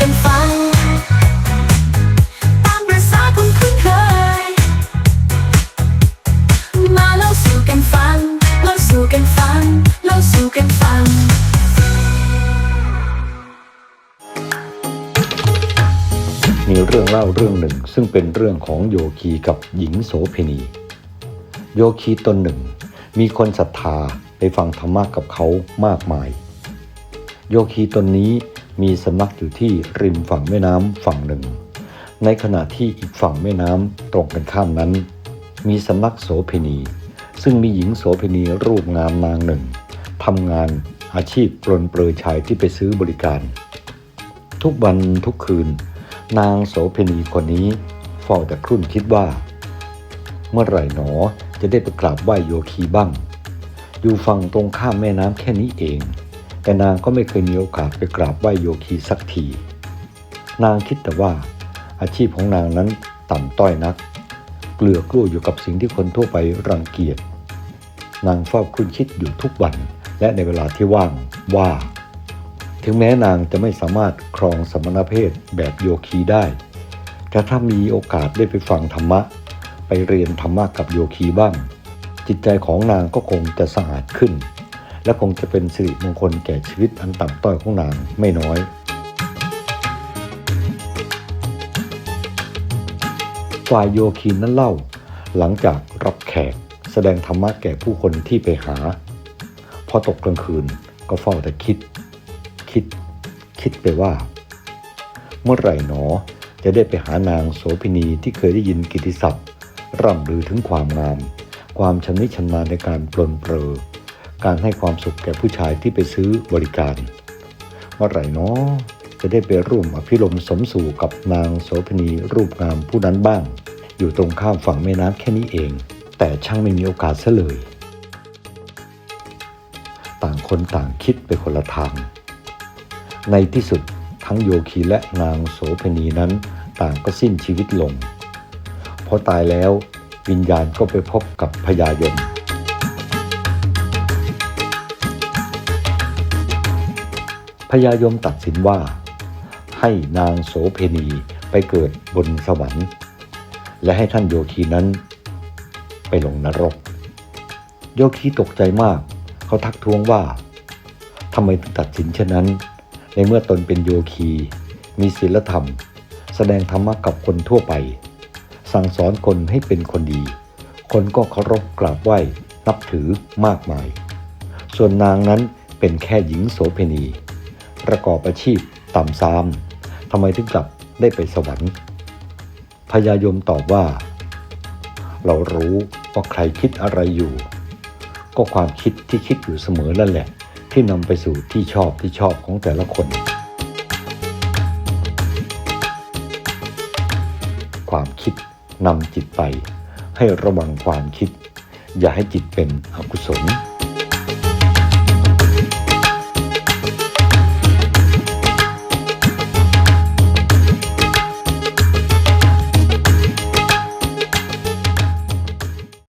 กันฟัง ตามประสาคนคุ้นเคย มาเล่าสู่กันฟัง เล่าสู่กันฟัง เล่าสู่กันฟังมีเรื่องเล่าเรื่องหนึ่งซึ่งเป็นเรื่องของโยคีกับหญิงโสเพณี โยคีตนหนึ่ง มีคนศรัทธาไปฟังธรรมะกับเขามากมาย โยคีตนนี้ มีสำนักอยู่ที่ริมฝั่งแม่น้ำฝั่งหนึ่ง ในขณะที่อีกฝั่งแม่น้ำตรงกันข้ามนั้น มีสำนักโสเพณี ซึ่งมีหญิงโสเพณีรูปงามนางหนึ่งทำงานอาชีพปลนเปลือยชายที่ไปซื้อบริการ ทุกวันทุกคืน นางโสเพณีคนนี้เฝ้าแต่ครุ่นคิดว่า เมื่อไหร่หนอจะได้ไปกราบไหว้โยคีบ้าง อยู่ฝั่งตรงข้ามแม่น้ำแค่นี้เอง แต่นางก็ไม่เคยมีโอกาสไปกราบไหว้โยคีสักที นางคิดแต่ว่าอาชีพของนางนั้นต่ำต้อยนัก เกลือกลั้วอยู่กับสิ่งที่คนทั่วไปรังเกียจ นางเฝ้าครุ่นคิดอยู่ทุกวันและในเวลาที่ว่างว่า ถึงแม้นางจะไม่สามารถครองสมณเพศแบบโยคีได้ แต่ถ้ามีโอกาสได้ไปฟังธรรมะ ไปเรียนธรรมะกับโยคีบ้าง จิตใจของนางก็คงจะสะอาดขึ้น และคงจะเป็นสิริมงคลแก่ชีวิตอันต่ำต้อยของนางไม่น้อยฝ่ายโยคีนั้นเล่า หลังจากรับแขกแสดงธรรมะแก่ผู้คนที่ไปหา พอตกกลางคืนก็เฝ้าแต่คิด คิด คิดไปว่า เมื่อไหร่หนอจะได้ไปหานางโสพินีที่เคยได้ยินกิตติศัพท์ ร่ำลือถึงความงาม ความชำนิชำนาญในการปลนเปลือ การให้ความสุขแก่ผู้ชายที่ไปซื้อบริการเมื่อไหร่หนอจะได้ไปร่วมอภิรมสมสู่กับนางโสพินีรูปงามผู้นั้นบ้าง อยู่ตรงข้ามฝั่งแม่น้ำแค่นี้เอง แต่ช่างไม่มีโอกาสเสียเลย ต่างคนต่างคิดไปคนละทาง ในที่สุดทั้งโยคีและนางโสพณีนั้นต่างก็สิ้นชีวิตลง พอตายแล้ววิญญาณก็ไปพบกับพญายม ญายมตัดสินว่า ให้นางโสเพณีไปเกิดบนสวรรค์ และให้ท่านโยคีนั้น ไปลงนรก โยคีตกใจมาก เขาทักท้วงว่าทำไมถึงตัดสินเช่นนั้น ในเมื่อตนเป็นโยคี มีศีลธรรม แสดงธรรมะกับคนทั่วไป สั่งสอนคนให้เป็นคนดี คนก็เคารพกราบไหว้นับถือมากมาย ส่วนนางนั้นเป็นแค่หญิงโสเพณี ประกอบอาชีพต่ำซามทำไมถึงกลับได้ไปสวรรค์พญายมตอบว่า เรารู้ว่าใครคิดอะไรอยู่ ก็ความคิดที่คิดอยู่เสมอนั่นแหละ ที่นำไปสู่ที่ชอบที่ชอบของแต่ละคน ความคิดนำจิตไป ให้ระวังความคิด อย่าให้จิตเป็นอกุศล